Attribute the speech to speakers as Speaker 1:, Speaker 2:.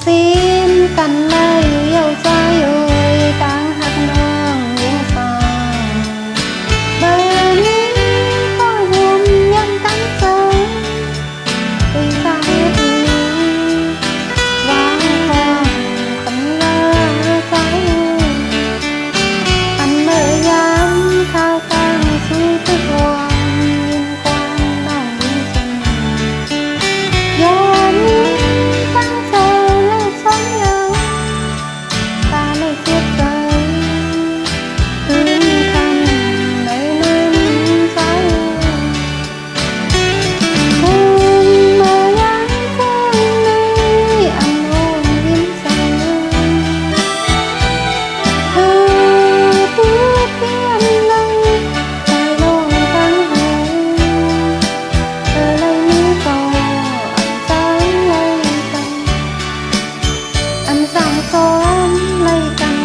Speaker 1: ำทรงศีลกันเลยเยาใจอยู่ กอนเลยกัน